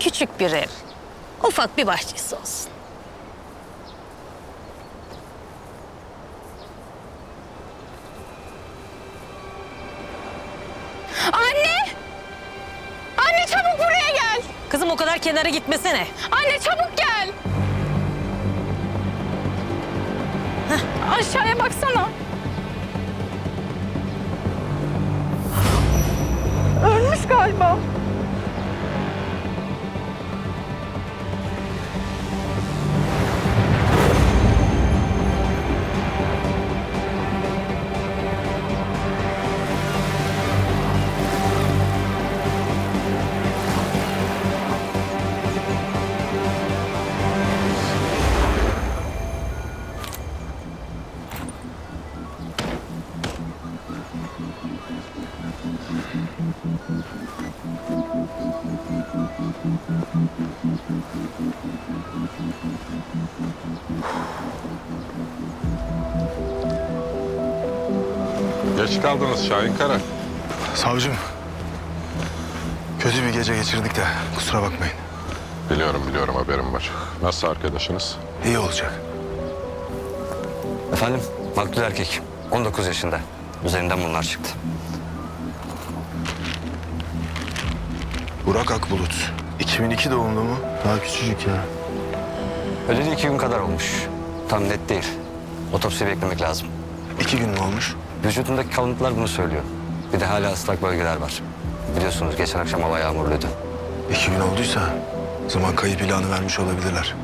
küçük bir ev. Ufak bir bahçesi olsun. Anne! Anne çabuk buraya gel. Kızım o kadar kenara gitmesene. Anne çabuk gel. Aşağıya baksana. Geç kaldınız Şahin Kara. Savcım. Kötü bir gece geçirdik de kusura bakmayın. Biliyorum biliyorum haberim var. Nasıl arkadaşınız? İyi olacak. Efendim, maktul erkek. 19 yaşında. Üzerinden bunlar çıktı. Burak Akbulut. 2002 doğumlu mu? Daha küçücük ya. Öleli iki gün kadar olmuş. Tam net değil. Otopsi beklemek lazım. İki gün mü olmuş? Vücudundaki kalıntılar bunu söylüyor. Bir de hala ıslak bölgeler var. Biliyorsunuz geçen akşam hava yağmurluydu. İki gün olduysa o zaman kayıp ilanı vermiş olabilirler.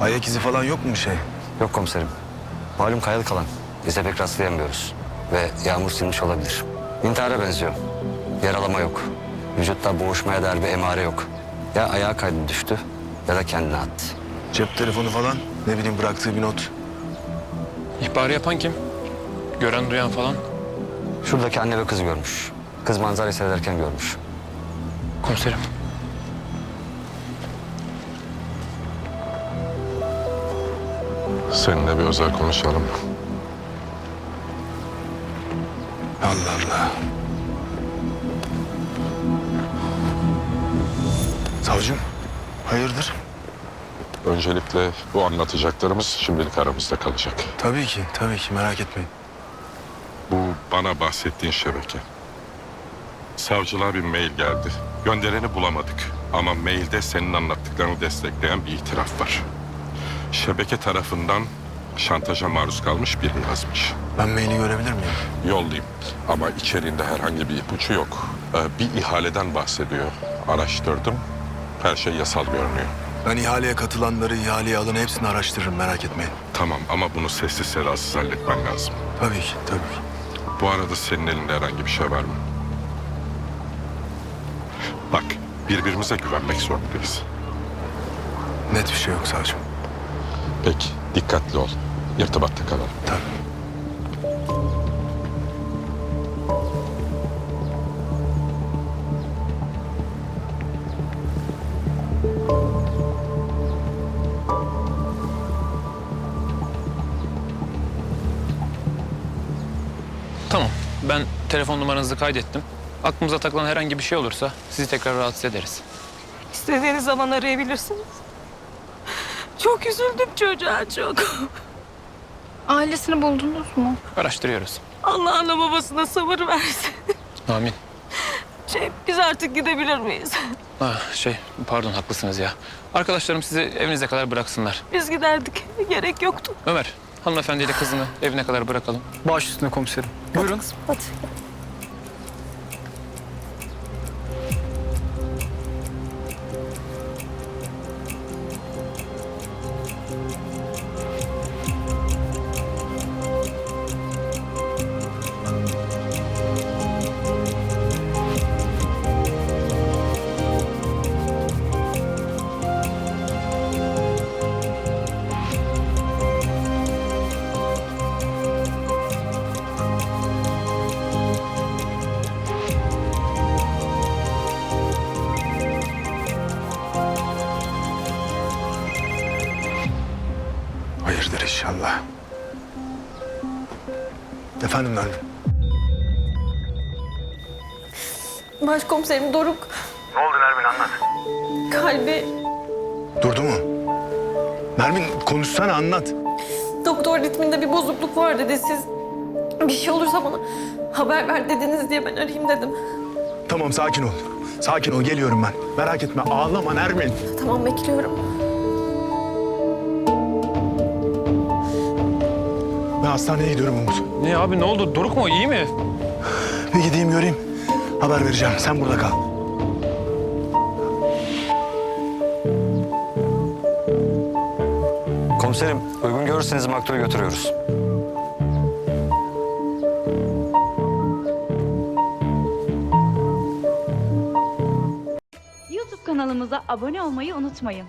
Ayak izi falan yok mu bir şey? Yok komiserim. Malum kayalık alan. İze pek rastlayamıyoruz. Ve yağmur silmiş olabilir. İntihara benziyor. Yaralama yok. Vücutta boğuşmaya dair bir emare yok. Ya ayağa kaydı düştü ya da kendini attı. Cep telefonu falan ne bileyim bıraktığı bir not. İhbarı yapan kim? Gören duyan falan? Şuradaki anne ve kız görmüş. Kız manzarayı seyrederken görmüş. Komiserim. Seninle bir özel konuşalım. Allah Allah. Savcım, hayırdır? Öncelikle bu anlatacaklarımız şimdilik aramızda kalacak. Tabii ki, tabii ki merak etmeyin. Bu bana bahsettiğin şebeke. Savcılığa bir mail geldi. Göndereni bulamadık. Ama mailde senin anlattıklarını destekleyen bir itiraf var. Şebeke tarafından şantaja maruz kalmış biri yazmış. Ben maili görebilir miyim? Yollayayım. Ama içeriğinde herhangi bir ipucu yok. Ee, bir ihaleden bahsediyor. Araştırdım. Her şey yasal görünüyor. Ben ihaleye katılanları, ihaleye alanı hepsini araştırırım merak etmeyin. Tamam ama bunu sessiz sedasız halletmen lazım. Tabii ki, tabii ki. Bu arada senin elinde herhangi bir şey var mı? Bak, birbirimize güvenmek zorundayız. Net bir şey yok savcım. Peki, dikkatli ol. İrtibatta kalalım. Tabii. Ben telefon numaranızı kaydettim. Aklımıza takılan herhangi bir şey olursa sizi tekrar rahatsız ederiz. İstediğiniz zaman arayabilirsiniz. Çok üzüldüm çocuğa çok. Ailesini buldunuz mu? Araştırıyoruz. Allah ana babasına sabır versin. Amin. Şey, biz artık gidebilir miyiz? Ah, şey, pardon haklısınız ya. Arkadaşlarım sizi evinize kadar bıraksınlar. Biz giderdik. Gerek yoktu. Ömer, hanımefendiyle kızını evine kadar bırakalım. Baş üstüne komiserim. Buyurun. Hadi. İnşallah. Efendim Nermin? Başkomiserim Doruk. Ne oldu Nermin anlat. Kalbi Durdu mu? Nermin konuşsana anlat. doktor ritminde bir bozukluk var dedi. Siz bir şey olursa bana haber ver dediniz diye ben arayayım dedim. Tamam sakin ol. Sakin ol geliyorum ben. Merak etme ağlama Nermin. Tamam bekliyorum. Hastaneye gidiyorum Umut. Ne abi ne oldu? Doruk mu? İyi mi? Bir gideyim göreyim. Haber vereceğim. Sen burada kal. Komiserim uygun görürseniz maktulü götürüyoruz. YouTube kanalımıza abone olmayı unutmayın.